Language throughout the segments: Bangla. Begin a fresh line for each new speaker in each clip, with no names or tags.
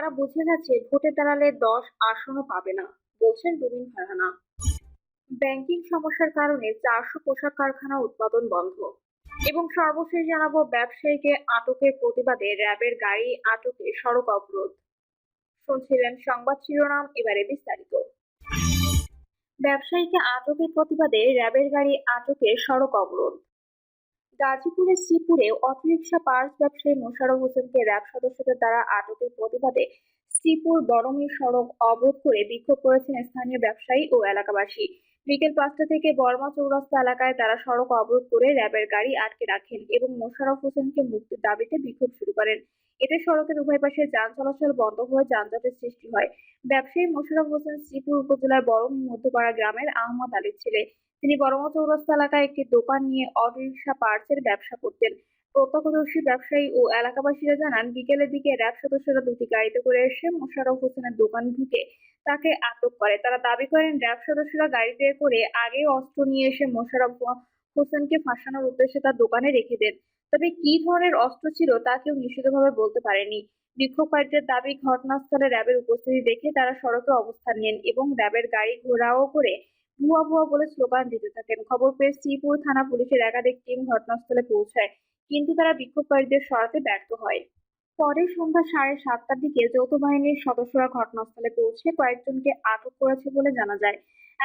তারা বুঝে গেছে ভোটে দাঁড়ালে দশ আসনও পাবে না বলছেন রুবিন ফারহানা ব্যাংকিং সমস্যার কারণে চারশো পোশাক কারখানা উৎপাদন বন্ধ এবং সর্বশেষ জানাবো ব্যবসায়ীকে আটকের প্রতিবাদে র্যাবের গাড়ি আটকে সড়ক অবরোধ শুনছিলেন সংবাদ শিরোনাম এবারে বিস্তারিত ব্যবসায়ীকে আটকের প্রতিবাদে র্যাবের গাড়ি আটকে সড়ক অবরোধ গাজীপুরের শ্রীপুরে অটোরিকশা পার্স ব্যবসায়ী মোশারফ হোসেনকে র্যাব সদস্যদের দ্বারা আটকের প্রতিবাদে শ্রীপুর বরমীর সড়ক অবরোধ করে বিক্ষোভ করেছেন স্থানীয় ব্যবসায়ী ও এলাকাবাসী বিকেল পাঁচটা থেকে বর্মা চৌরাস্তা এলাকায় তারা সড়ক অবরোধ করে র্যাবের গাড়ি আটকে রাখেন এবং মোশারফ হোসেনকে মুক্তির দাবিতে বিক্ষোভ শুরু করেন এতে সড়কের উভয় পাশে যান চলাচল বন্ধ হয়ে যানজটের সৃষ্টি হয় ব্যবসায়ী মোশারফ হোসেন শ্রীপুর উপজেলার বরমী মধ্যপাড়া গ্রামের আহমদ আলীর ছেলে তিনি বরমা চৌরাস্তা এলাকায় একটি দোকান নিয়ে অটোরিকশা পার্টসের ব্যবসা করতেন প্রত্যক্ষদর্শী ব্যবসায়ী ও এলাকাবাসীরা জানান বিকেলের দিকে র্যাব সদস্যরা দুটি গাড়িতে করে এসে মোশারফ হোসেনের দোকান ঢুকে তাকে আটক করে তারা দাবি করেন র্যাব সদস্যরা গাড়িতে করে আগে অস্ত্র নিয়ে এসে মোশারফ হোসেনকে ফাঁসানোর উদ্দেশ্যে তার দোকানে রেখে দেন তবে কি ধরনের অস্ত্র ছিল তা কেউ নিশ্চিতভাবে বলতে পারেনি বিক্ষোভকারীদের দাবি ঘটনাস্থলে র্যাবের উপস্থিতি দেখে তারা সড়কে অবস্থান নেন এবং র্যাবের গাড়ি ঘোরাও করে ভুয়া ভুয়া বলে স্লোগান দিতে থাকেন খবর পেয়ে শ্রীপুর থানা পুলিশের একাধিক টিম ঘটনাস্থলে পৌঁছায় কিন্তু তারা বিক্ষোভকারীদের সরাতে ব্যর্থ হয় পরে সন্ধ্যা সাড়ে সাতটার দিকে যৌথ বাহিনীর সদস্যরা ঘটনাস্থলে পৌঁছে কয়েকজনকে আটক করেছে বলে জানা যায়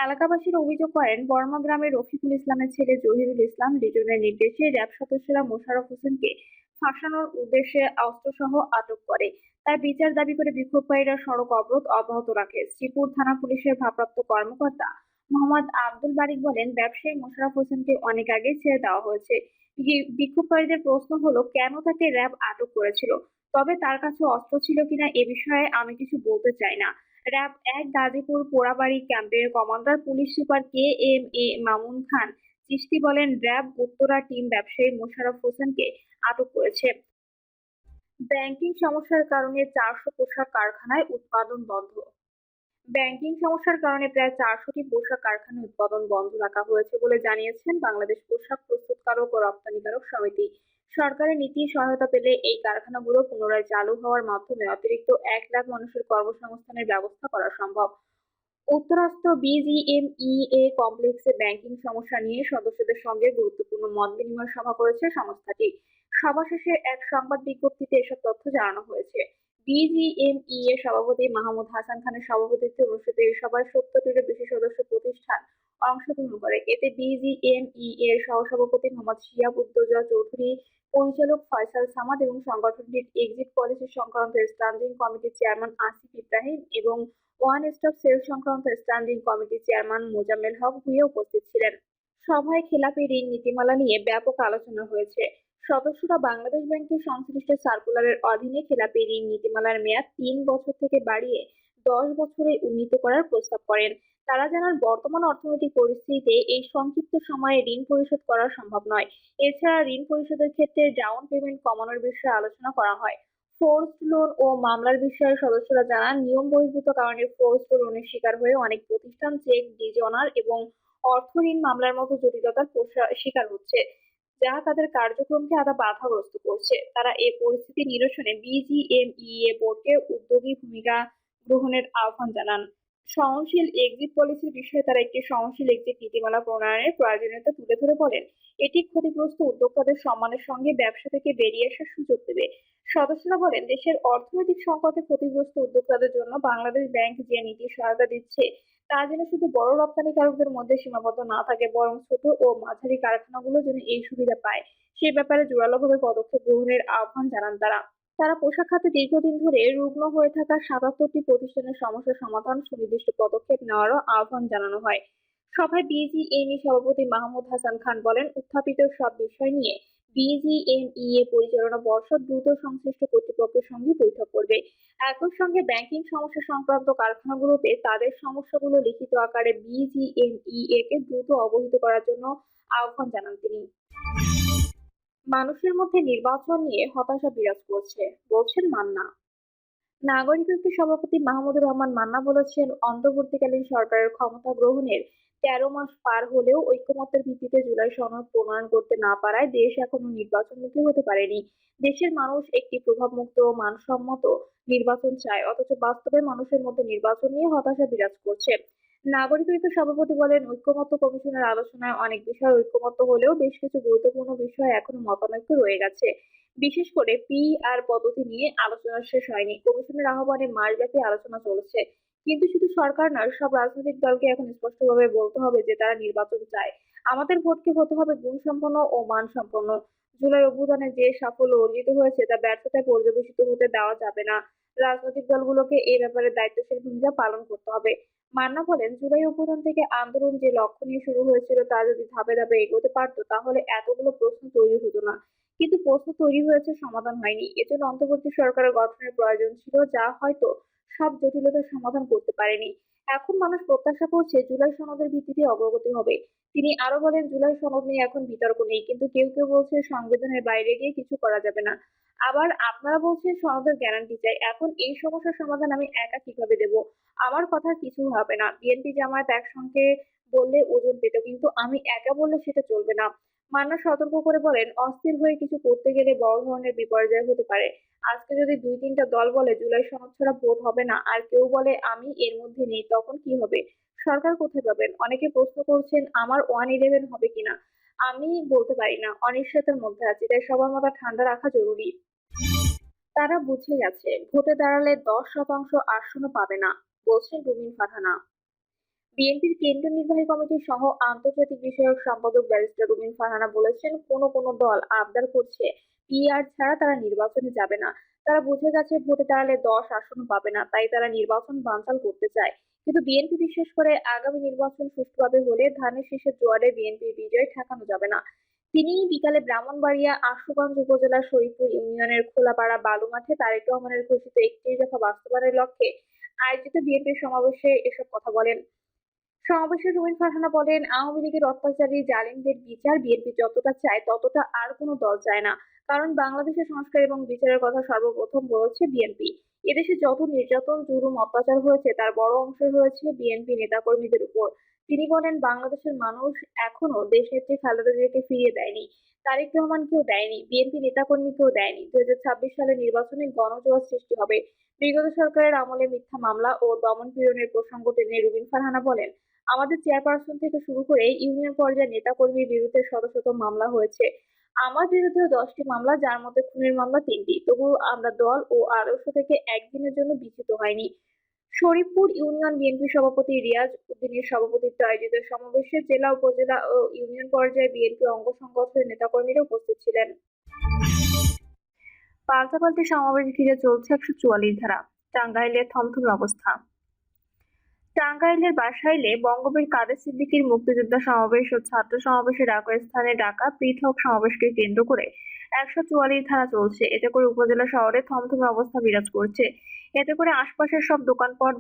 এলাকাবাসীর অভিযোগ করেন বর্মা গ্রামের রফিকুল ইসলামের ছেলে জহিরুল ইসলাম লিটনের নির্দেশে র্যাব সদস্যরা মোশারফ হোসেনকে ফাঁসানোর উদ্দেশ্যে অস্ত্রসহ আটক করে তার বিচার দাবি করে বিক্ষোভকারীরা সড়ক অবরোধ অব্যাহত রাখে শ্রীপুর থানা পুলিশের ভারপ্রাপ্ত কর্মকর্তা মোহাম্মদ আব্দুল বারিক বলেন ব্যবসায়ী মোশারফ হোসেনকে অনেক আগে ছেড়ে দেওয়া হয়েছে বিক্ষোভকারীদের প্রশ্ন হলো কেন তাকে র্যাব আটক করেছিল তবে তার কাছে অস্ত্র ছিল কিনা এ বিষয়ে আমি কিছু বলতে চাই না র্যাব এক গাজীপুর পোড়াবাড়ি ক্যাম্পের commander police super K M A Mamun Khan Chisti বলেন র্যাব উত্তরা টিম ব্যবসায়ী মোশারফ হোসেনকে আটক করেছে ব্যাংকিং সমস্যার কারণে চারশো পোশাক কারখানায় উৎপাদন বন্ধ ব্যাংকিং সমস্যার কারণে প্রায় চারশোটি পোশাক কারখানা উৎপাদন বন্ধ রাখা হয়েছে বলে জানিয়েছেন বাংলাদেশ পোশাক প্রস্তুতকারক ও রপ্তানিকারক সমিতি সরকারের নীতি সহায়তা পেলে এই কারখানাগুলো পুনরায় চালু হওয়ার মাধ্যমে অতিরিক্ত এক লাখ মানুষের কর্মসংস্থানের ব্যবস্থা করা সম্ভব উত্তরাস্ত বিজিএমইএ এ কমপ্লেক্সে ব্যাংকিং সমস্যা নিয়ে সদস্যদের সঙ্গে গুরুত্বপূর্ণ মত বিনিময় সভা করেছে সংস্থাটি সভা শেষে এক সংবাদ বিজ্ঞপ্তিতে এসব তথ্য জানানো হয়েছে বিজিএমই e এর সভাপতি মাহমুদ হাসান খানের সভাপতিত্বে অনুষ্ঠিত এই সভায় বেশি সদস্য প্রতিষ্ঠান অংশগ্রহণ করে এতে বিজিএমই e এর সহসভাপতি মোহাম্মদ চৌধুরী পরিচালক ফয়সাল সামাদ এবং সংগঠনটির এক্সিট পলিসি সংক্রান্ত স্ট্যান্ডিং কমিটির চেয়ারম্যান আসিফ ইব্রাহিম এবং ওয়ান স্টপ সেল সংক্রান্ত স্ট্যান্ডিং কমিটির চেয়ারম্যান মোজাম্মেল হক ভুইয়া উপস্থিত ছিলেন সভায় খেলাপি ঋণ নীতিমালা নিয়ে ব্যাপক আলোচনা হয়েছে সদস্যরা বাংলাদেশ ব্যাংকের সংশ্লিষ্ট সার্কুলারের অধীনে খেলাপি ঋণ নীতিমালার মেয়াদ তিন বছর থেকে বাড়িয়ে দশ বছরে উন্নীত করার প্রস্তাব করেন তারা জানান বর্তমান অর্থনৈতিক পরিস্থিতিতে এই সংক্ষিপ্ত সময়ে ঋণ পরিশোধ করা সম্ভব নয় এছাড়া ঋণ পরিশোধের ক্ষেত্রে ডাউন পেমেন্ট কমানোর বিষয়ে আলোচনা করা হয় ফোর্সড লোন ও মামলার বিষয়ে সদস্যরা জানান নিয়ম বহির্ভূত কারণে ফোর্স লোনের শিকার হয়ে অনেক প্রতিষ্ঠান চেক ডিজনার এবং অর্থ ঋণ মামলার মতো জটিলতার শিকার হচ্ছে যা তাদের কার্যক্রমকে আরো বাধাগ্রস্ত করছে তারা এই পরিস্থিতি নিরসনে বিজিএমইএ e বোর্ডকে উদ্যোগী ভূমিকা গ্রহণের আহ্বান জানান সহনশীল এক্সিট পলিসির বিষয়ে তারা একটি সহনশীল এক্সিট নীতিমালা প্রণয়নের প্রয়োজনীয়তা তুলে ধরে বলেন এটি ক্ষতিগ্রস্ত উদ্যোক্তাদের সম্মানের সঙ্গে ব্যবসা থেকে বেরিয়ে আসার সুযোগ দেবে সদস্যরা বলেন দেশের অর্থনৈতিক সংকটে ক্ষতিগ্রস্ত উদ্যোক্তাদের জন্য বাংলাদেশ ব্যাংক যে নীতি সহায়তা দিচ্ছে তারা যেন শুধু বড় রপ্তানিকারকদের মধ্যে সীমাবদ্ধ না থাকে বরং ছোট ও মাঝারি কারখানাগুলো যেন এই সুবিধা পায় সে ব্যাপারে জোরালোভাবে পদক্ষেপ গ্রহণের আহ্বান জানান তারা তারা পোশাক খাতে দীর্ঘদিন ধরে রুগ্ন হয়ে থাকা সাতাত্তরটি প্রতিষ্ঠানের সমস্যা সমাধান সুনির্দিষ্ট পদক্ষেপ নেওয়ারও আহ্বান জানানো হয় সভায় বিজিএমই সভাপতি মাহমুদ হাসান খান বলেন উত্থাপিত সব বিষয় নিয়ে বিজিএমইএ e পরিচালনা পর্ষদ দ্রুত সংশ্লিষ্ট কর্তৃপক্ষের সঙ্গে বৈঠক করবে একই সঙ্গে ব্যাংকিং সমস্যা সংক্রান্ত কারখানাগুলোতে তাদের সমস্যাগুলো লিখিত আকারে বিজিএমইএ e কে দ্রুত অবহিত করার জন্য আহ্বান জানান তিনি মানুষের মধ্যে নির্বাচন নিয়ে হতাশা বিরাজ করছে বলছেন মান্না নাগরিক ঐক্য সভাপতি মাহমুদুর রহমান মান্না বলেছেন অন্তর্বর্তীকালীন সরকারের ক্ষমতা গ্রহণের তেরো মাস পার হলেও ঐক্যমত্যের ভিত্তিতে জুলাই সনদ প্রণয়ন করতে না পারায় দেশ এখনো নির্বাচনমুখী হতে পারেনি দেশের মানুষ একটি প্রভাবমুক্ত মানসম্মত নির্বাচন চায় অথচ বাস্তবে মানুষের মধ্যে নির্বাচন নিয়ে হতাশা বিরাজ করছে নাগরিক ঐক্য সভাপতি বলেন ঐক্যমত্য কমিশনের আলোচনায় অনেক বিষয় ঐক্যমত্য হলেও বেশ কিছু গুরুত্বপূর্ণ বিষয় এখনো মতানৈক্য রয়ে গেছে বিশেষ করে পি আর পদ্ধতি নিয়ে আলোচনা শেষ হয়নি কমিশনের আহ্বানে মাসব্যাপী আলোচনা চলছে কিন্তু শুধু সরকার নয় সব রাজনৈতিক দলকে এখন স্পষ্টভাবে বলতে হবে যে তারা নির্বাচন চায় আমাদের ভোটকে হতে হবে গুণসম্পন্ন ও মানসম্পন্ন জুলাই অভ্যুত্থানে যে সাফল্য অর্জিত হয়েছে তা ব্যর্থতায় পর্যবেসিত হতে দেওয়া যাবে না রাজনৈতিক দলগুলোকে এই ব্যাপারে দায়িত্বশীল ভূমিকা পালন করতে হবে মান্না বলেন জুলাই অভ্যুত্থান থেকে আন্দোলন যে লক্ষ্য নিয়ে শুরু হয়েছিল তা যদি ধাপে ধাপে এগোতে পারত তাহলে এতগুলো প্রশ্ন তৈরি হতো না কিন্তু প্রশ্ন তৈরি হয়েছে সমাধান হয়নি এজন্য অন্তর্বর্তী সরকারের গঠনের প্রয়োজন ছিল যা হয়তো সব জটিলতার সমাধান করতে পারেনি এখন মানুষ প্রত্যাশা করছে জুলাই সনদের ভিত্তিতে অগ্রগতি হবে তিনি আরো বলেন জুলাই সনদ নিয়ে এখন বিতর্ক নেই কিন্তু কেউ কেউ বলছে সংবিধানের বাইরে গিয়ে কিছু করা যাবে না আবার আপনারা বলছেন সনদের গ্যারান্টি চাই এখন এই সমস্যার সমাধান আমি একা কিভাবে দেব আমার কথা কিছু হবে না বিএনপি জামায়াত একসঙ্গে বললে ওজন পেত কিন্তু আমি একা বললে সেটা চলবে না মান্না সতর্ক করে বলেন অস্থির হয়ে কিছু করতে গেলে বড় ধরনের বিপর্যয় হতে পারে আজকে যদি দুই তিনটা দল বলে জুলাই সনদ ছাড়া ভোট হবে না আর কেউ বলে আমি এর মধ্যে নেই তখন কি হবে সরকার কোথায় পাবেন অনেকে প্রশ্ন করছেন আমার ওয়ান ইলেভেন হবে কিনা আমি বলতে পারি না অনিশ্চয়তার মধ্যে আছি তাই সবার মতো ঠান্ডা রাখা জরুরি তারা বুঝে গেছে ভোটে দাঁড়ালে দশ শতাংশ আসনও পাবে না বলছেন রুমিন পাঠানা বিএনপির কেন্দ্রীয় নির্বাহী কমিটির সহ আন্তর্জাতিক বিষয়ক সম্পাদক ব্যারিস্টার রুমিন ফারহানা বলেছেন কোন কোন দল আবদার করছে পিআর ছাড়া তারা নির্বাচনে যাবে না তারা বুঝে গেছে ভোটে দাঁড়ালে দশ আসন পাবে না তাই তারা নির্বাচন বানচাল করতে চায় কিন্তু বিএনপি বিশেষ করে আগামী নির্বাচন সুষ্ঠুভাবে হলে ধানের শেষের জোয়ারে বিএনপির বিজয় ঠেকানো যাবে না তিনি বিকালে ব্রাহ্মণবাড়িয়া আশুগঞ্জ উপজেলা শরীফপুর ইউনিয়নের খোলাপাড়া বালু মাঠে তারেক রহমানের ঘোষিত একটি দফা বাস্তবায়নের লক্ষ্যে আয়োজিত বিএনপির সমাবেশে এসব কথা বলেন সমাবেশে রুমিন ফারহানা বলেন আওয়ামী লীগের অত্যাচারী জালিমদের বিচার বিএনপি যতটা চায় ততটা আর কোনো দল চায় না কারণ বাংলাদেশের সংস্কার এবং বিচারের কথা সর্বপ্রথম বলছে বিএনপি এদেশে যত নির্যাতন জুলুম অত্যাচার হয়েছে তার বড় অংশ হয়েছে বিএনপি নেতাকর্মীদের উপর তিনি বলেন বাংলাদেশের মানুষ এখনো দেশনেত্রী খালেদা জিয়াকে ফিরিয়ে দেয়নি তারেক রহমানকেও দেয়নি বিএনপি নেতাকর্মীকেও দেয়নি দু হাজার ছাব্বিশ সালে নির্বাচনে গণজোয়ার সৃষ্টি হবে বিগত সরকারের আমলে মিথ্যা মামলা ও দমন পীড়নের প্রসঙ্গ টেনে রুবিন ফারহানা বলেন আমাদের চেয়ারপারসন থেকে শুরু করে ইউনিয়ন পর্যায়ের নেতাকর্মীর বিরুদ্ধে শত শত মামলা হয়েছে আমার বিরুদ্ধেও দশটি মামলা যার মধ্যে খুনের মামলা তিনটি তবুও আমরা দল ও আদর্শ থেকে একদিনের জন্য বিচিত হয়নি শরীফপুর ইউনিয়ন বিএনপি সভাপতি রিয়াজ উদ্দিনের সভাপতিত্ব আয়োজিত সমাবেশে জেলা উপজেলা ও ইউনিয়ন পর্যায়ে বিএনপি অঙ্গ সংগঠনের নেতাকর্মীরা উপস্থিত ছিলেন পাল্টাপাল্টি সমাবেশ ঘিরে চলছে একশো চুয়াল্লিশ ধারা টাঙ্গাইলের থমথমে অবস্থা টাঙ্গাইলের বাসাইলে বঙ্গবীর কাদের সিদ্দিকীর মুক্তিযোদ্ধা সমাবেশ ও ছাত্র সমাবেশের একই স্থানে ডাকা পৃথক সমাবেশকে কেন্দ্র করে একশো চুয়াল্লিশ ধারা চলছে এতে করে উপজেলা শহরে থমথমে অবস্থা বিরাজ করছে এতে করে আশপাশের সব দোকানপাট